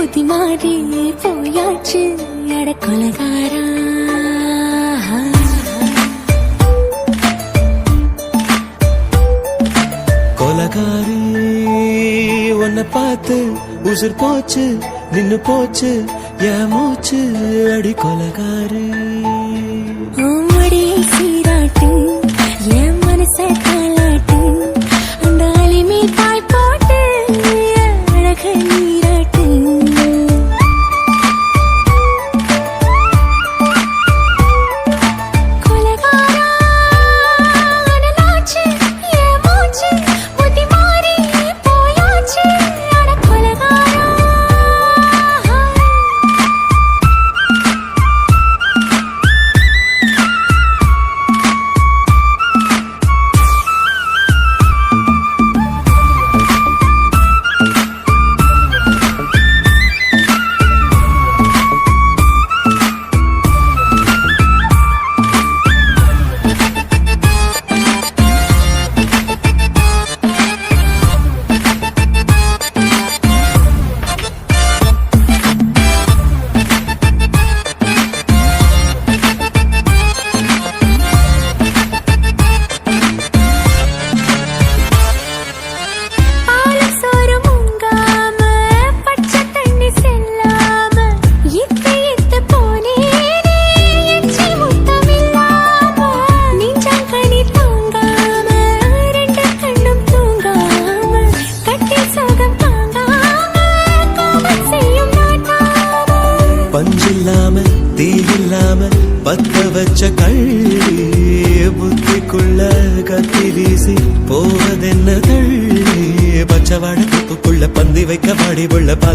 மாறி போயாச்சு. அட கொலகாரா. கொலகாரி உன்னை பார்த்து உசுர் போச்சு நின்னு போச்சு என் மூச்சு. அடி கொலகாரி. சீராட்டு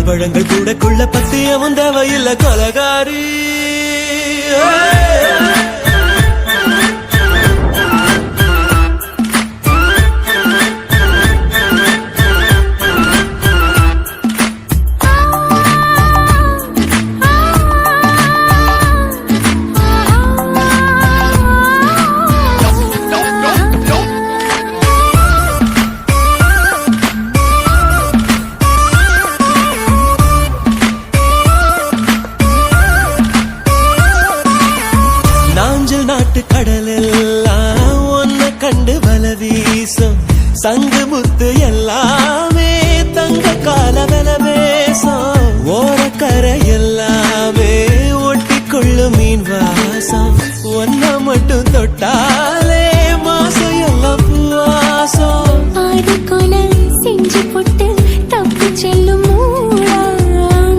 பழங்கள் கூட பழங்கள் கூடக்குள்ள பத்தியமும் தேவையில்ல கொலகாரி. சங்கு முத்து எல்லாமே தங்க கால வல பேசும் ஓரக்கரை எல்லாமே ஒட்டி கொள்ளும் மீன் வாசம் ஒன்ன மட்டும் தொட்டாலே மாசம் எல்லாம் பூவாசம். ஆதிக்கொலை செஞ்சு போட்டு தப்பு செல்லும்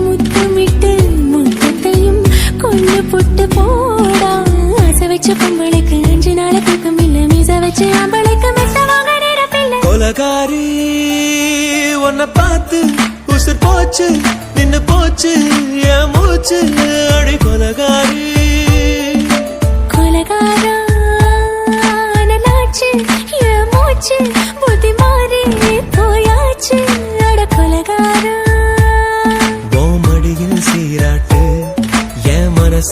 முத்தமிட்டு முத்தத்தையும் கொண்டு போட்டு போடா. ஆசை வச்ச பொம்பளைக்கு அஞ்சு நாளை தூக்கம் இல்ல மீச வச்சு ஆம்பளைக்கு கொலகாரி உன்னை பார்த்து உசுர் போச்சு நின்னு போச்சு என் மூச்சு அடி கொலகாரி. கொலகாரா என் மூச்சு புத்தி மாறி போயாச்சு. அட கொலகாரா. சீராட்டு என் மனச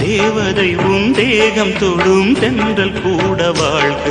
தேவதை உன் தேகம் தொடும் தென்றல் கூட வாழ்க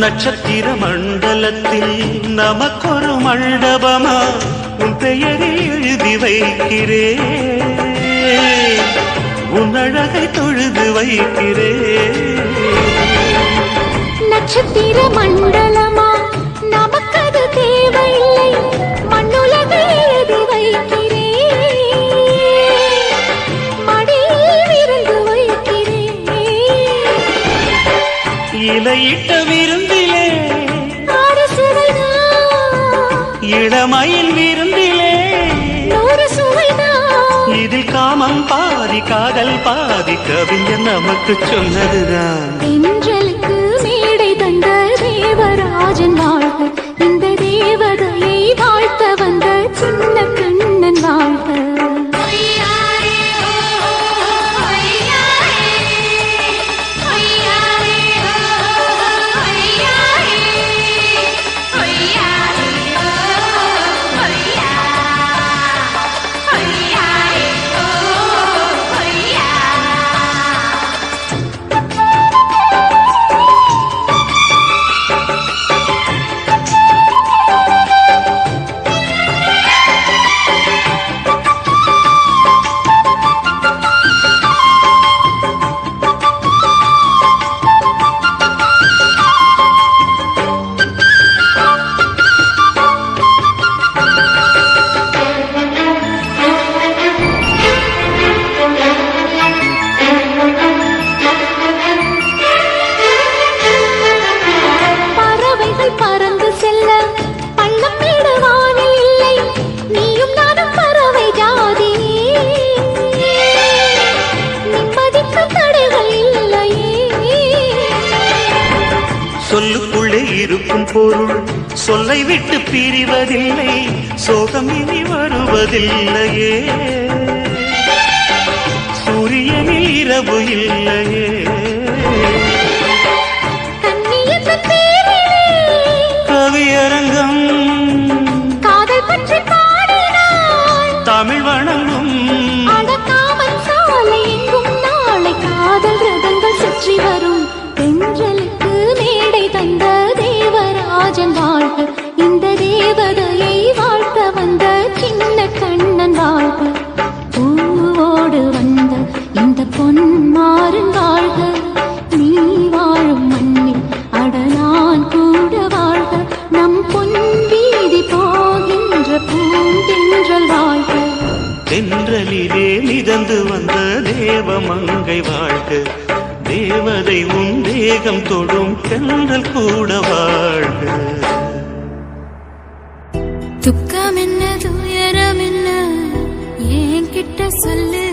நட்சத்திர மண்டலத்தில் நமக்கொரு மண்டபமா? உன் பெயரில் எழுதி வைக்கிறேன் உன் அழகை தொழுது வைக்கிறேன் நட்சத்திர மண்டலமா நமக்கது தேவையில்லை. மண்ணுலகை எழுதி வைக்கிறேன் மடியில் விருந்து வைக்கிறேன் இலையிட்ட விருந்திலே இளமையில் விருந்திலே. இதில் காமம் பாதி காதல் பாதி கவிஞர் நமக்கு சொன்னதுதான். தென்றலுக்கு மேடை தந்த தேவராஜன் வாழ்க. இந்த தேவதையை வாழ்த்த வந்த சின்ன கண்ணன் வாழ்க. சொல்லுக்குள்ளே இருக்கும் பொருள். சொல்லை விட்டு பிரிவதில்லை சோகம் இனி வருவதில்லையே. சூரியனில் இரவு இல்லையே. கவியரங்கம் மிதந்து வந்த தேவ மங்கை வாழ்க. தேவதை உன் தேகம் தொடும் தென்றல் கூட வாழ்க. துக்கம் என்ன துயரம் என்ன ஏன் கிட்ட சொல்லு?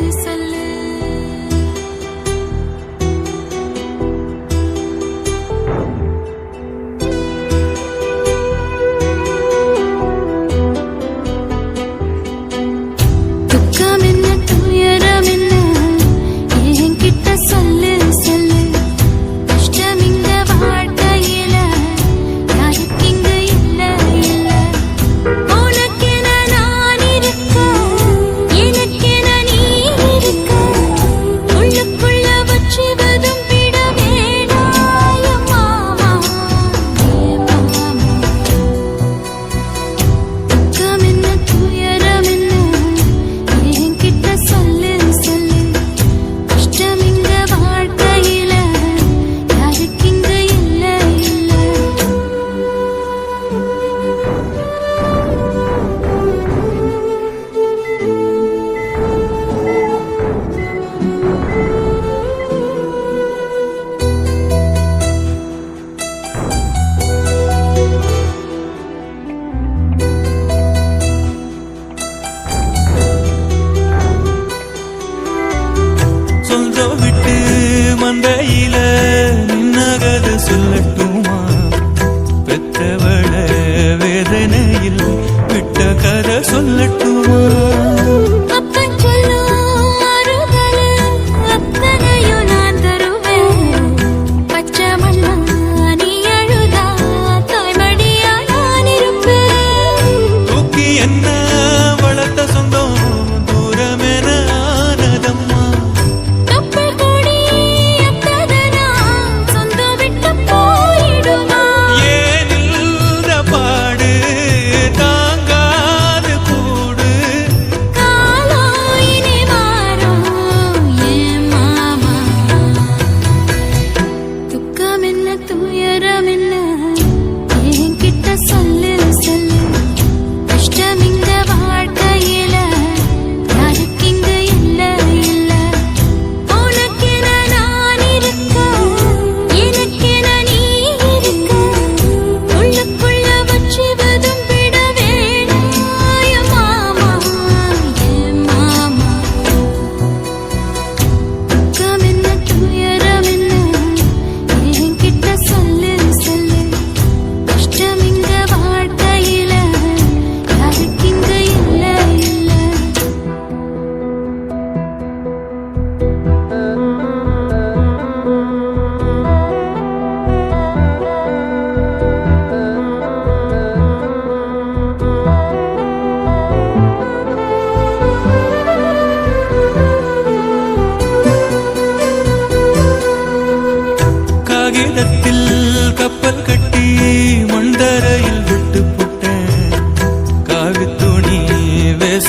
ചൊല്ലട്ടുവാ?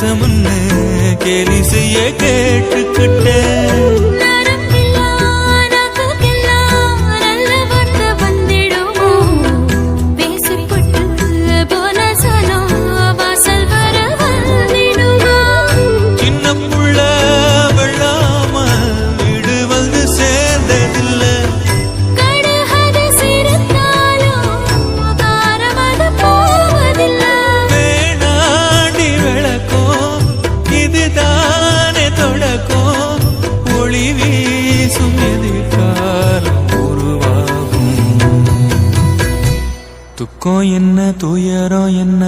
பேச முன்னு கேலிசைய கேட்டுக்கிட்டேன். துயரம் என்ன?